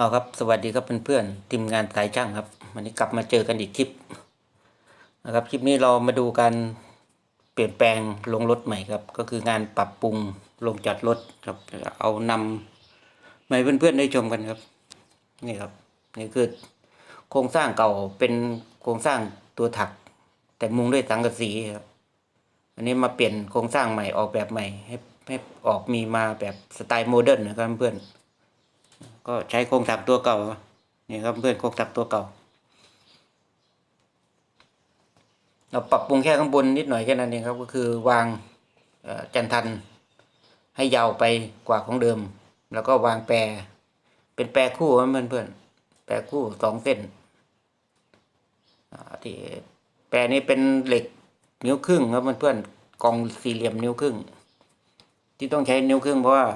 เอาครับสวัสดีครับเพื่อนๆทีมงานสายช่างครับ วันนี้กลับมาเจอกันอีกคลิปนะครับคลิปนี้เรามาดูการเปลี่ยนแปลงลงรถใหม่ครับ ก็คืองานปรับปรุงลงจัดรถครับเอานำมาเพื่อนๆได้ชมกันครับ นี่ครับนี่คือโครงสร้างเก่าเป็นโครงสร้างตัวถัก แต่มุงด้วยสังกะสีครับอันนี้มาเปลี่ยนโครงสร้างใหม่ออกแบบใหม่ให้ให้ออกมีมาแบบสไตล์โมเดิร์นนะครับเพื่อน ก็ใช้โครงถักตัวเก่านี่ครับเพื่อนโครงถักตัวเก่า เราปรับปรุงแค่ข้างบนนิดหน่อยแค่นั้นเองครับก็คือวางจันทันให้ยาวไปกว่าของเดิม แล้วก็วางแปร เป็นแปรคู่ครับเพื่อนเพื่อนแปรคู่สองเส้นที่แปรนี้เป็นเหล็กนิ้วครึ่งครับเพื่อนเพื่อนกองสี่เหลี่ยมนิ้วครึ่ง ที่ต้องใช้นิ้วครึ่งเพราะว่า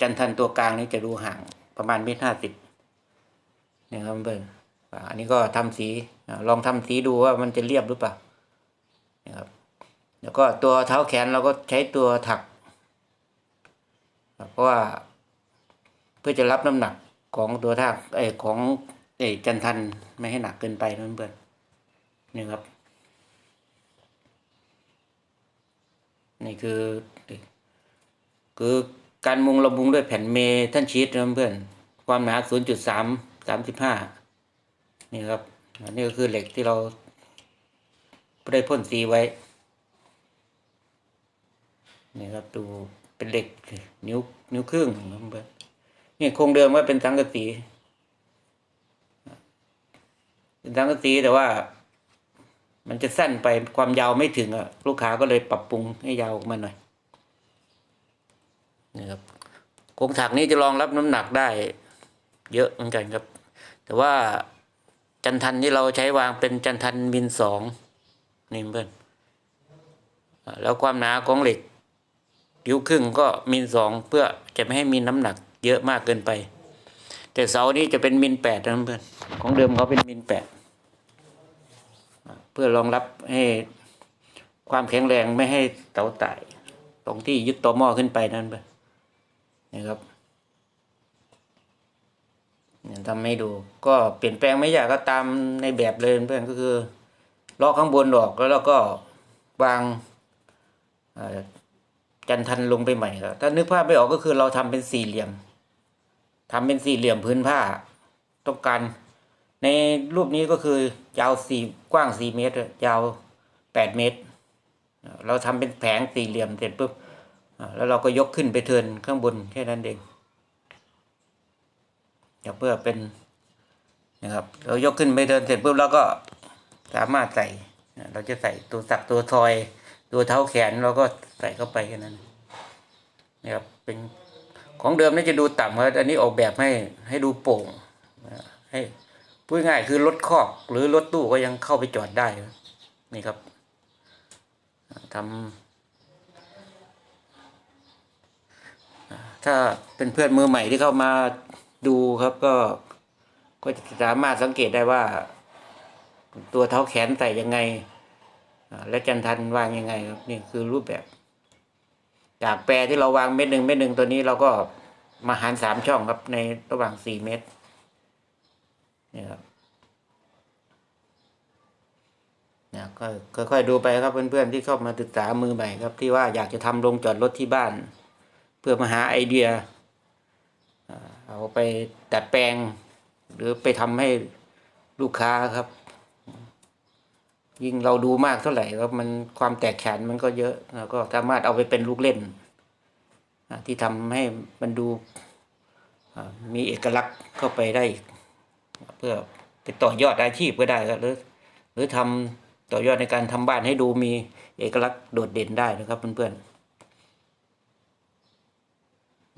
จันทันตัวกลางนี้จะดูห่างประมาณเมตรห้าสิบนี่ครับเพื่อนอันนี้ก็ทำสีลองทำสีดูว่ามันจะเรียบหรือเปล่านี่ครับแล้วก็ตัวเท้าแขนเราก็ใช้ตัวถัก เพราะว่าเพื่อจะรับน้ำหนักของตัวถักไอของไอจันทันไม่ให้หนักเกินไปนะเพื่อนๆนี่ครับ นี่คือคือ การมุงเรามุงด้วยแผ่นเมทัลชีตนะเพื่อน ความหนา 0.3 35 นี่ครับ อันนี้ก็คือเหล็กที่เราได้พ่นสีไว้ นี่ครับดูเป็นเหล็กนิ้วนิ้วครึ่งนะเพื่อนนี่คงเดิมว่าเป็นสังกะสีเป็นสังกะสีแต่ว่า มันจะสั้นไปความยาวไม่ถึงอะลูกค้าก็เลยปรับปรุงให้ยาวออกมาหน่อย นะครับโครงถักนี้จะรองรับน้ำหนักได้เยอะเหมือนกันครับ แต่ว่าจันทันที่เราใช้วางเป็นจันทันมินสองนี่เพื่อนแล้วความหนาของเหล็กนิ้วครึ่งก็มินสองเพื่อจะไม่ให้มีน้ำหนักเยอะมากเกินไป แต่เสานี้จะเป็นมินแปดนะเพื่อนของเดิมเขาเป็นมินแปดเพื่อรองรับให้ความแข็งแรงไม่ให้เสาไต่ตรงที่ยึดต่อหม้อขึ้นไปนั่นเพื่อน นะครับเนี่ยทำให้ดูก็เปลี่ยนแปลงไม่ยากก็ตามในแบบเลยเพื่อนก็คือลอกข้างบนออกแล้วเราก็วางจันทันลงไปใหม่ครับถ้านึกภาพไม่ออกก็คือเราทำเป็นสี่เหลี่ยมทำเป็นสี่เหลี่ยมพื้นผ้า ต้องการในรูปนี้ก็คือยาวสี่กว้างสี่เมตร ยาวแปดเมตร เราทำเป็นแผงสี่เหลี่ยมเสร็จปุ๊บ แล้วเราก็ยกขึ้นไปเทินข้างบนแค่นั้นเองจะเพื่อเป็นนะครับ เรายกขึ้นไปเทินเสร็จปุ๊บเราก็สามารถใส่ เราจะใส่ตัวสักตัวทอย ตัวเท้าแขนเราก็ใส่เข้าไปแค่นั้นนะครับเป็นของเดิมนี่จะดูต่ำครับอันนี้ออกแบบให้ให้ดูโป่งอ่าให้พูดง่ายคือรถคอกหรือรถตู้ก็ยังเข้าไปจอดได้นี่ครับทำ ถ้าเป็นเพื่อนมือใหม่ที่เข้ามาดูครับก็ ก็จะสามารถสังเกตได้ว่า ตัวเท้าแขนใส่ยังไง และจันทันวางยังไงครับนี่คือรูปแบบ จากแปรที่เราวางเม็ดหนึ่งเม็ดหนึ่งตัวนี้เราก็มาหารสามช่องครับในระหว่างสี่เมตรนี่ครับนี่ก็ค่อยๆดูไปครับเพื่อนๆที่เข้ามาศึกษามือใหม่ครับที่ว่าอยากจะทำโรงจอดรถที่บ้าน เพื่อมาหาไอเดียเอาไปดัดแปลง หรือไปทำให้ลูกค้าครับ ยิ่งเราดูมากเท่าไหร่ครับมันความแตกฉานมันก็เยอะแล้วก็สามารถเอาไปเป็นลูกเล่น ที่ทำให้มันดูมีเอกลักษณ์เข้าไปได้อีกเพื่อไปต่อยอดอาชีพก็ได้ครับหรือหรือทำต่อยอดในการทำบ้านให้ดูมีเอกลักษณ์โดดเด่นได้นะครับเพื่อนๆ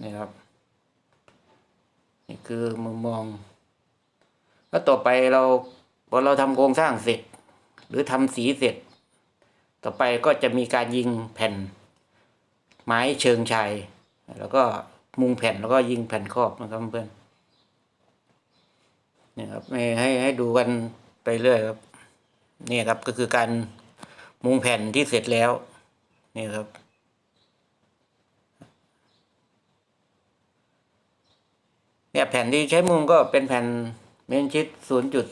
นี่ครับ นี่คือมุมมอง แล้วต่อไปเราพอเราทำโครงสร้างเสร็จ หรือทำสีเสร็จ ต่อไปก็จะมีการยิงแผ่น ไม้เชิงชายแล้วก็มุงแผ่นแล้วก็ยิงแผ่นครอบนะครับเพื่อนนี่ครับให้ให้ให้ดูกันไปเรื่อยครับนี่ครับก็คือการมุงแผ่นที่เสร็จแล้ว นี่ครับ เนี่ยแผ่นที่ใช้มุงก็เป็นแผ่นเมนชิดศูนย์จุด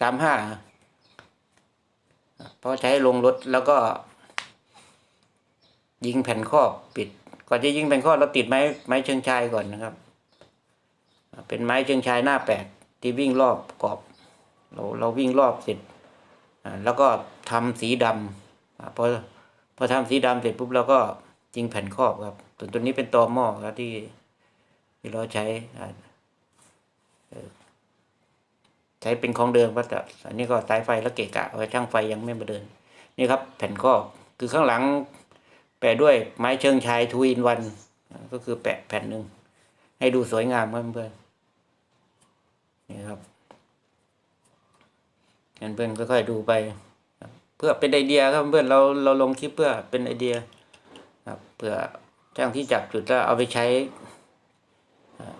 สามห้าพอใช้ลงรถแล้วก็ ยิงแผ่นครอบปิด ก่อนจะยิงแผ่นครอบเราติดไม้ไม้เชิงชายก่อนนะครับ เป็นไม้เชิงชายหน้าแปดที่วิ่งรอบกรอบ เราเราวิ่งรอบเสร็จแล้วก็ทำสีดำอ่าพอพอทำสีดำเสร็จปุ๊บเราก็ยิงแผ่นครอบครับส่วนตัวนี้เป็นตอหม้อครับที่ ที่เราใช้ใช้เป็นของเดิมก็แต่อันนี้ก็สายไฟแล้วเกะกะไว้ช่างไฟยังไม่มาเดิน นี่ครับ แผ่นครอบคือข้างหลัง แปะด้วยไม้เชิงชายทูอินวัน ก็คือแปะแผ่นหนึ่งให้ดูสวยงามครับเพื่อนๆนี่ครับงั้นเพื่อนค่อยๆดูไป เพื่อเป็นไอเดียครับเพื่อนเราเราลงคลิปเพื่อเป็นไอเดีย ครับเพื่อช่างที่จับจุดแล้วเอาไปใช้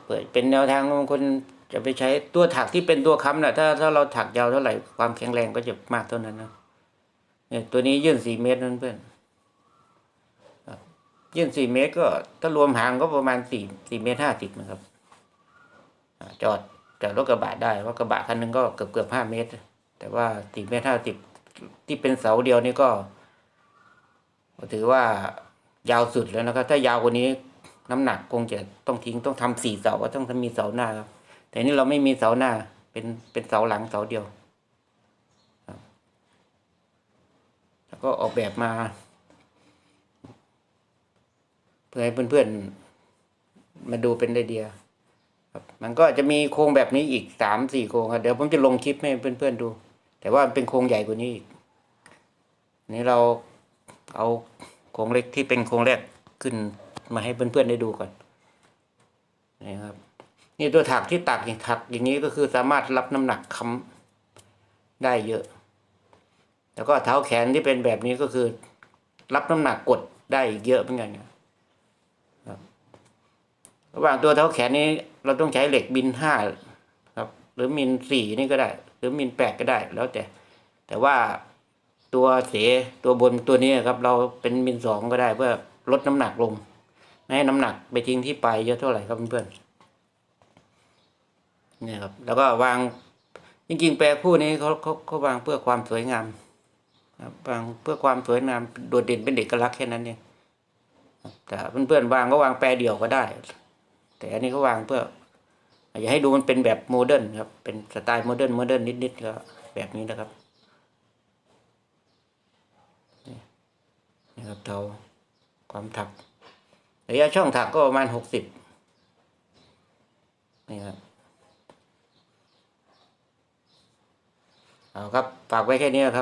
เปิดเป็นแนวทางบางคนจะไปใช้ตัวถักที่เป็นตัวค้ำนะถ้าถ้าเราถักยาวเท่าไหร่ความแข็งแรงก็จะมากเท่านั้นนะเนี่ยตัวนี้ยื่นสี่เมตรนั่นเพื่อนยื่นสี่เมตรก็ถ้ารวมหางก็ประมาณสี่สี่เมตรห้าสิบนะครับจอดจอดรถกระบะได้เพราะกระบะคันหนึงก็เกือบเกือบห้าเมตร แต่ว่าสี่เมตรห้าสิบที่เป็นเสาเดียวนี่ก็ถือว่ายาวสุดแล้วนะครับถ้ายาวกว่านี้ น้ำหนักคงจะต้องทิ้งต้องทำสี่เสาก็ต้องมีเสาหน้าครับ แต่นี่เราไม่มีเสาหน้าเป็นเป็นเสาหลังเสาเดียวแล้วก็ออกแบบมาเพื่อให้เพื่อนๆมาดูเป็นไอเดียครับมันก็จะมีโครงแบบนี้อีกสามสี่โครงครับเดี๋ยวผมจะลงคลิปให้เพื่อนๆดู แต่ว่าเป็นโครงใหญ่กว่านี้อีกนนี้เราเอาโครงเล็กที่เป็นโครงแรกขึ้น มาให้เพื่อนๆได้ดูก่อนนี่ครับ นี่ตัวถักที่ตักอย่างถักอย่างนี้ก็คือสามารถรับน้ำหนักค้ำได้เยอะ แล้วก็เท้าแขนที่เป็นแบบนี้ก็คือ รับน้ำหนักกดได้อีกเยอะเหมือนกันครับระหว่างตัวเท้าแขนนี้เราต้องใช้เหล็กบินห้าครับ หรือมินสี่นี่ก็ได้ หรือมินแปดก็ได้แล้วแต่ แต่ว่าตัวเสตัวบนตัวนี้ครับ เราเป็นมินสองก็ได้เพื่อลดน้ำหนักลง ไม่ให้น้ำหนักไปทิ้งที่ปลายเยอะเท่าไหร่ครับเพื่อนๆเนี่ยครับ แล้วก็วางจริงๆ แปรคู่นี้เขาเขาเขาวางเพื่อความสวยงามครับวางเพื่อความสวยงามโดดเด่นเป็นเอกลักษณ์แค่นั้นเองแต่เพื่อนๆวางก็วางแปรเดี่ยวก็ได้ แต่อันนี้เขาวางเพื่ออยากให้ดูมันเป็นแบบโมเดิร์นครับ เป็นสไตล์โมเดิร์นโมเดิร์นนิดๆก็แบบนี้นะครับนี่ครับเทาความถัก ระยะช่องถักก็ประมาณหกสิบนี่ครับ เอาครับ ฝากไว้แค่นี้ครับ